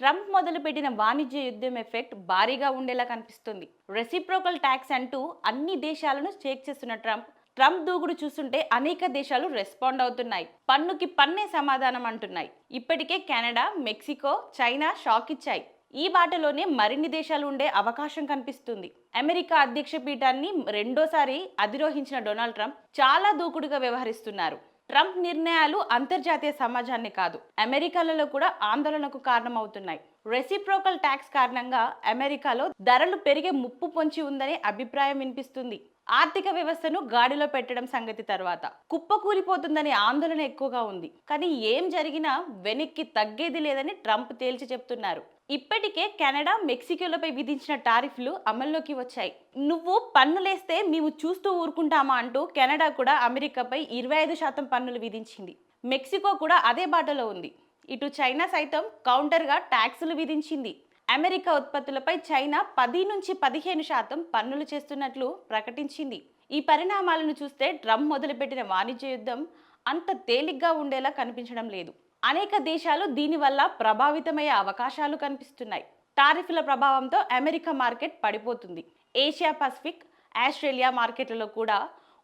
Trump మొదలుపెట్టిన వాణిజ్య యుద్ధం ఎఫెక్ట్ భారీగా ఉండేలా కనిపిస్తుంది. రెసిప్రోకల్ ట్యాక్స్ అంటూ అన్ని దేశాలను షేక్ చేస్తున్న ట్రంప్ ట్రంప్ దూకుడు చూస్తుంటే అనేక దేశాలు రెస్పాండ్ అవుతున్నాయి. పన్నుకి పన్నే సమాధానం అంటున్నాయి. ఇప్పటికే కెనడా మెక్సికో చైనా షాక్ ఇచ్చాయి. ఈ బాటలోనే మరిన్ని దేశాలు ఉండే అవకాశం కనిపిస్తుంది. అమెరికా అధ్యక్ష పీఠాన్ని రెండోసారి అధిరోహించిన డొనాల్డ్ ట్రంప్ చాలా దూకుడుగా వ్యవహరిస్తున్నారు. ట్రంప్ నిర్ణయాలు అంతర్జాతీయ సమాజాన్ని కాదు అమెరికాలలో కూడా ఆందోళనకు కారణమవుతున్నాయి. రెసిప్రోకల్ ట్యాక్స్ కారణంగా అమెరికాలో ధరలు పెరిగే ముప్పు పొంచి ఉందనే అభిప్రాయం వినిపిస్తుంది. ఆర్థిక వ్యవస్థను గాడిలో పెట్టడం సంగతి తర్వాత. కుప్పకూలిపోతుందనే ఆందోళన ఎక్కువగా ఉంది. కానీ ఏం జరిగినా వెనక్కి తగ్గేది లేదని ట్రంప్ తేల్చి చెప్తున్నారు. ఇప్పటికే కెనడా మెక్సికోలపై విధించిన టారిఫ్లు అమల్లోకి వచ్చాయి. నువ్వు పన్నులేస్తే మేము చూస్తూ ఊరుకుంటామా అంటూ కెనడా కూడా అమెరికాపై ఇరవై ఐదు శాతం పన్నులు విధించింది. మెక్సికో కూడా అదే బాటలో ఉంది. ఇటు చైనా సైతం కౌంటర్గా ట్యాక్సులు విధించింది. అమెరికా ఉత్పత్తులపై చైనా పది నుంచి పదిహేను శాతం పన్నులు చేస్తున్నట్లు ప్రకటించింది. ఈ పరిణామాలను చూస్తే ట్రంప్ మొదలుపెట్టిన వాణిజ్య యుద్ధం అంత తేలిగ్గా ఉండేలా కనిపించడం లేదు. అనేక దేశాలు దీనివల్ల ప్రభావితమయ్యే అవకాశాలు కనిపిస్తున్నాయి. టారిఫ్ల ప్రభావంతో అమెరికా మార్కెట్ పడిపోతుంది. ఏషియా పసిఫిక్ ఆస్ట్రేలియా మార్కెట్లలో కూడా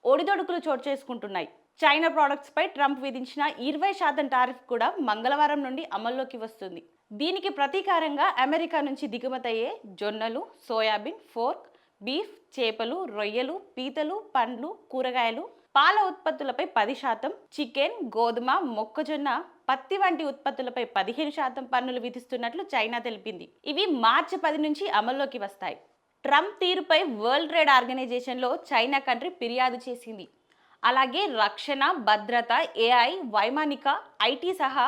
ఒడిదొడుకులు చోటు చేసుకుంటున్నాయి. చైనా ప్రోడక్ట్స్పై ట్రంప్ విధించిన ఇరవై శాతం టారిఫ్ కూడా మంగళవారం నుండి అమల్లోకి వస్తుంది. దీనికి ప్రతీకారంగా అమెరికా నుంచి దిగుమతయ్యే జొన్నలు సోయాబీన్ ఫోర్క్ బీఫ్ చేపలు రొయ్యలు పీతలు పండ్లు కూరగాయలు పాల ఉత్పత్తులపై పది శాతం చికెన్ గోధుమ మొక్కజొన్న పత్తి వంటి ఉత్పత్తులపై పదిహేను శాతం పన్నులు విధిస్తున్నట్లు చైనా తెలిపింది. ఇవి మార్చి పది నుంచి అమల్లోకి వస్తాయి. ట్రంప్ తీరుపై వరల్డ్ ట్రేడ్ ఆర్గనైజేషన్లో చైనా కంట్రీ ఫిర్యాదు చేసింది. అలాగే రక్షణ భద్రత ఏఐ వైమానిక ఐటీ సహా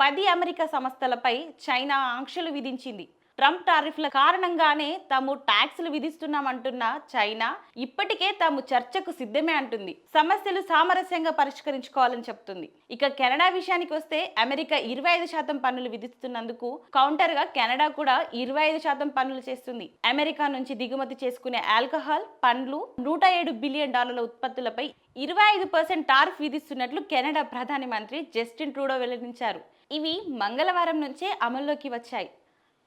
పది అమెరికా సంస్థలపై చైనా ఆంక్షలు విధించింది. ట్రంప్ టారిఫ్ల కారణంగానే తాము ట్యాక్స్లు విధిస్తున్నామంటున్న చైనా ఇప్పటికే తాము చర్చకు సిద్ధమే అంటుంది. సమస్యలు సామరస్యంగా పరిష్కరించుకోవాలని చెప్తుంది. ఇక కెనడా విషయానికి వస్తే అమెరికా ఇరవై ఐదు శాతం పన్నులు విధిస్తున్నందుకు కౌంటర్గా కెనడా కూడా ఇరవై ఐదు శాతం పన్నులు చేస్తుంది. అమెరికా నుంచి దిగుమతి చేసుకునే ఆల్కహాల్ పండ్లు నూట ఏడు బిలియన్ డాలర్ల ఉత్పత్తులపై ఇరవై ఐదు పర్సెంట్ టారిఫ్ విధిస్తున్నట్లు కెనడా ప్రధాని మంత్రి జస్టిన్ ట్రూడో వెల్లడించారు. ఇవి మంగళవారం నుంచే అమల్లోకి వచ్చాయి.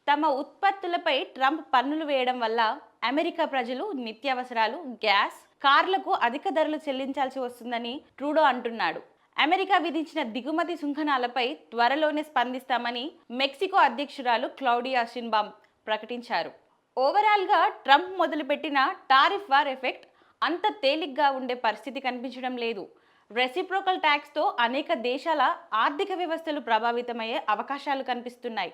తమ ఉత్పత్తులపై ట్రంప్ పన్నులు వేయడం వల్ల అమెరికా ప్రజలు నిత్యావసరాలు గ్యాస్ కార్లకు అధిక ధరలు చెల్లించాల్సి వస్తుందని ట్రూడో అంటున్నాడు. అమెరికా విధించిన దిగుమతి సుంకనాలపై త్వరలోనే స్పందిస్తామని మెక్సికో అధ్యక్షురాలు క్లౌడియా షిన్బామ్ ప్రకటించారు. ఓవరాల్గా ట్రంప్ మొదలుపెట్టిన టారిఫ్ వార్ ఎఫెక్ట్ అంత తేలిగ్గా ఉండే పరిస్థితి కనిపించడం లేదు. రెసిప్రోకల్ ట్యాక్స్తో అనేక దేశాల ఆర్థిక వ్యవస్థలు ప్రభావితమయ్యే అవకాశాలు కనిపిస్తున్నాయి.